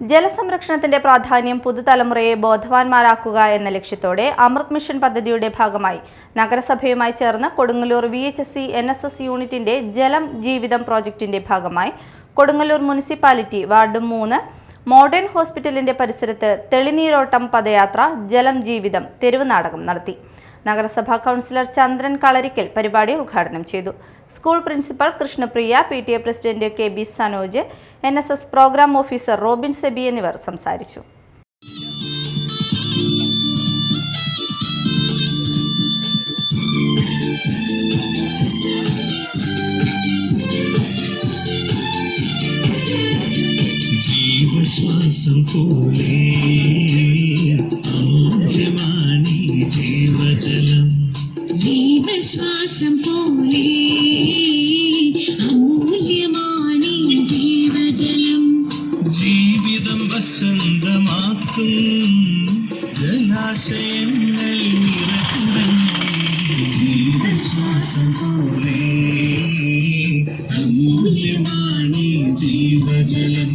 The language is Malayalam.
ജലസംരക്ഷണത്തിന്റെ പ്രാധാന്യം പുതുതലമുറയെ ബോധവാന്മാരാക്കുക എന്ന ലക്ഷ്യത്തോടെ അമൃത് മിഷൻ പദ്ധതിയുടെ ഭാഗമായി നഗരസഭയുമായി ചേർന്ന് Kodungallur V H S S N S S യൂണിറ്റിന്റെ ജലം ജീവിതം പ്രോജക്റ്റിന്റെ ഭാഗമായി കൊടുങ്ങല്ലൂർ മുനിസിപ്പാലിറ്റി വാർഡ് മൂന്ന് മോഡേൺ ഹോസ്പിറ്റലിന്റെ പരിസരത്ത് തെളിനീരോട്ടം പദയാത്ര ജലം ജീവിതം തെരുവ് നാടകം നടത്തി. നഗരസഭാ കൗൺസിലർ ചന്ദ്രൻ കളരിക്കൽ പരിപാടി ഉദ്ഘാടനം ചെയ്തു. School principal Krishnapriya P T A president K B Sanoj N S S programme officer Robin Sebi എന്നിവർ സംസാരിച്ചു. ജീവശ്വാസം പോലെ അമൂല്യമാണീ ജീവജലം. ജീവശ്വാസം പോലെ ഒഴുകും ജലാശയങ്ങൾ നിറക്കുടങ്ങി ജീവശ്വാസം പോലെ അമൂല്യമാണ് ജീവജലം.